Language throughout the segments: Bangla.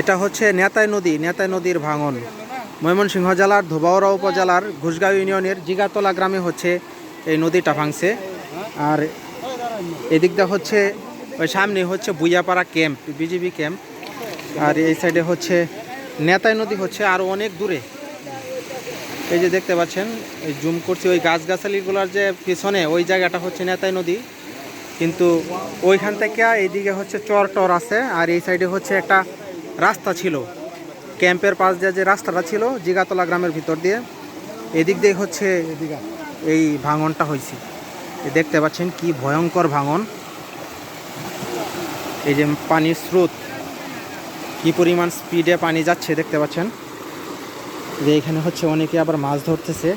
এটা হচ্ছে নেতাই নদী, নেতাই নদীর ভাঙন। ময়মনসিংহ জেলার ধোবাউড়া উপজেলার ঘুষগাঁও ইউনিয়নের জিগাতলা গ্রামে হচ্ছে এই নদীটা ভাঙছে। আর এদিকটা হচ্ছে, ওই সামনে হচ্ছে বুইয়াপাড়া ক্যাম্প, বিজিবি ক্যাম্প। আর এই সাইডে হচ্ছে নেতাই নদী হচ্ছে আরও অনেক দূরে। এই যে দেখতে পাচ্ছেন, এই জুম করছি, ওই গাছগাছালিগুলোর যে পিছনে, ওই জায়গাটা হচ্ছে নেতাই নদী। কিন্তু ওইখান থেকে এইদিকে হচ্ছে চর টর আছে, আর এই সাইডে হচ্ছে একটা রাস্তা ছিল। ক্যাম্পের পাশ দিয়ে যে রাস্তাটা ছিল, জিগাতলা গ্রামের ভিতর দিয়ে। এদিক দিয়ে হচ্ছে এই ভাঙনটা হয়েছে। দেখতে পাচ্ছেন কি ভয়ঙ্কর ভাঙন। এই যে পানির স্রোত, কি পরিমাণ স্পিডে পানি যাচ্ছে দেখতে পাচ্ছেন। যে এখানে হচ্ছে অনেকে আবার মাছ ধরতেছে।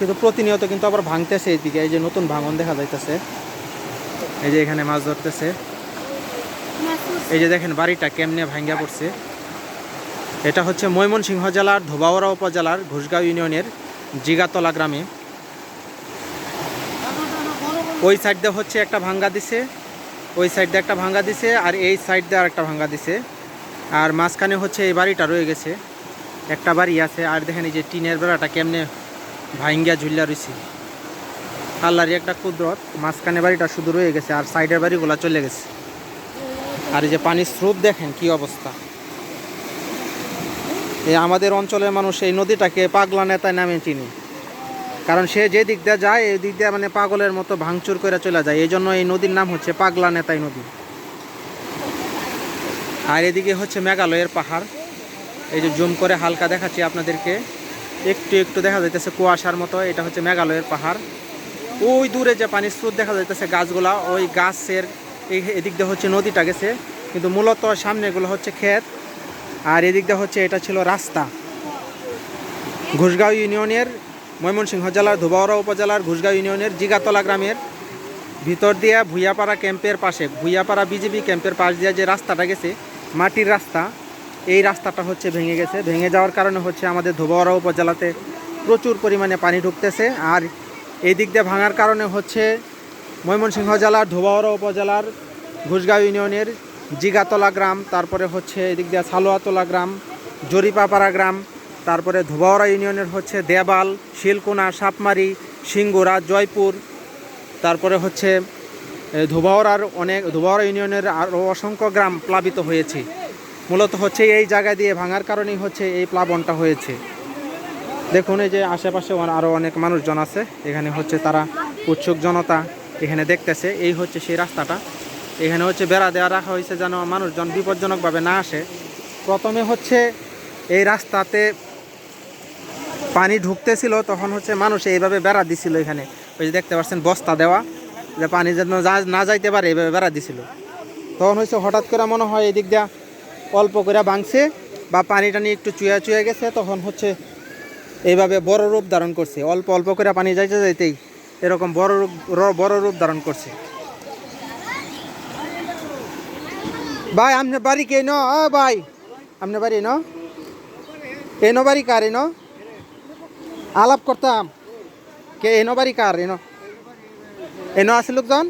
কিন্তু প্রতিনিয়ত কিন্তু আবার ভাঙতেছে এইদিকে এই যে নতুন ভাঙন দেখা যাইতেছে। এই যে এখানে মাছ ধরতেছে। এই যে দেখেন বাড়িটা কেমনে ভাঙ্গা পড়ছে। এটা হচ্ছে ময়মনসিংহ জেলার ধোবাউড়া উপজেলার ঘুষগাঁও ইউনিয়নের জিগাতলা গ্রামে। ওই সাইড দিয়ে হচ্ছে একটা ভাঙ্গা দিছে। ওই সাইড দিয়ে একটা ভাঙ্গা দিছে আর এই সাইড দিয়ে আর একটা ভাঙ্গা দিছে। আর মাঝখানে হচ্ছে এই বাড়িটা রয়ে গেছে। একটা বাড়ি আছে। আর দেখেন এই যে টিনের বেড়াটা কেমনে ভাঙ্গা ঝুল্লা রয়েছে আল্লাহরই একটা কুদরত, মাঝখানে বাড়িটা শুধু রয়ে গেছে আর সাইডের বাড়িগুলো চলে গেছে। আর এই যে পানির স্রোত দেখেন কি অবস্থা। এই আমাদের অঞ্চলের মানুষ এই নদীটাকে পাগলা নেতায় নামে চিনি। কারণ সে যে দিক দিয়ে যায়, এই দিক দিয়ে মানে পাগলের মতো ভাঙচুর করে চলে যায়। এই জন্য এই নদীর নাম হচ্ছে পাগলা নেতাই নদী। আর এদিকে হচ্ছে মেঘালয়ের পাহাড়। এই যে জুম করে হালকা দেখাচ্ছি আপনাদেরকে। একটু একটু দেখা যাইতেছে কুয়াশার মতো। এটা হচ্ছে মেঘালয়ের পাহাড়। ওই দূরে যে পানির স্রোত দেখা যাইতেছে গাছগুলা, ওই গাছের এদিক দিয়ে হচ্ছে নদীটা গেছে। কিন্তু মূলত সামনেগুলো হচ্ছে ক্ষেত, আর এদিক দিয়ে হচ্ছে এটা ছিল রাস্তা। ঘুষগাঁও ইউনিয়নের ময়মনসিংহ জেলার ধোবাউড়া উপজেলার ঘুষগাঁও ইউনিয়নের জিগাতলা গ্রামের ভিতর দিয়া ভুইয়াপাড়া ক্যাম্পের পাশে, ভুইয়াপাড়া বিজেপি ক্যাম্পের পাশ দিয়ে যে রাস্তাটা গেছে, মাটির রাস্তা, এই রাস্তাটা হচ্ছে ভেঙে গেছে। ভেঙে যাওয়ার কারণে হচ্ছে আমাদের ধোবাউড়া উপজেলাতে প্রচুর পরিমাণে পানি ঢুকতেছে, আর এই দিক দিয়ে ভাঙার কারণে হচ্ছে ময়মনসিংহ জেলার ধোবাউড়া উপজেলার ঘুষগাঁও ইউনিয়নের জিগাতলা গ্রাম তারপরে হচ্ছে এদিক দিয়ে সালোয়াতলা গ্রাম জরিপাপাড়া গ্রাম তারপরে ধোবাউড়া ইউনিয়নের হচ্ছে দেবাল শিলকোনা সাপমারি সিঙ্গুরা জয়পুর তারপরে হচ্ছে এ, ধোবাউড়ার অনেক ধোবাউড়া ইউনিয়নের আরও অসংখ্য গ্রাম প্লাবিত হয়েছে। মূলত হচ্ছে এই জায়গা দিয়ে ভাঙার কারণেই হচ্ছে এই প্লাবনটা হয়েছে। দেখুন, এই যে আশেপাশে আরও অনেক মানুষজন আছে। এখানে হচ্ছে তারা উৎসুক জনতা এখানে দেখতেছে। এই হচ্ছে সেই রাস্তাটা। এখানে হচ্ছে বেড়া দেওয়া রাখা হয়েছে যেন মানুষজন বিপজ্জনকভাবে না আসে। প্রথমে হচ্ছে এই রাস্তাতে পানি ঢুকতেছিল, তখন হচ্ছে মানুষ এইভাবে বেড়া দিছিল এখানে। ওই যে দেখতে পাচ্ছেন, বস্তা দেওয়া, যে পানি যেন না যাইতে পারে এইভাবে বেড়া দিছিল। তখন হচ্ছে হঠাৎ করে মনে হয় এদিক দিয়া অল্প করে ভাঙছে বা পানি টানি একটু চুয়া চুয়ে গেছে, তখন হচ্ছে এইভাবে বড় রূপ ধারণ করছে। অল্প অল্প করে পানি যাইতে যাইতেই এরকম বড় রূপ বড় রূপ ধারণ করছে। ভাই, আপনার বাড়ি কে ন? ভাই, আপনার বাড়ি ন? এনো বাড়ি কার এনো আলাপ করতাম। কে এনো বাড়ি কার এনো এনো আছে লোকজন?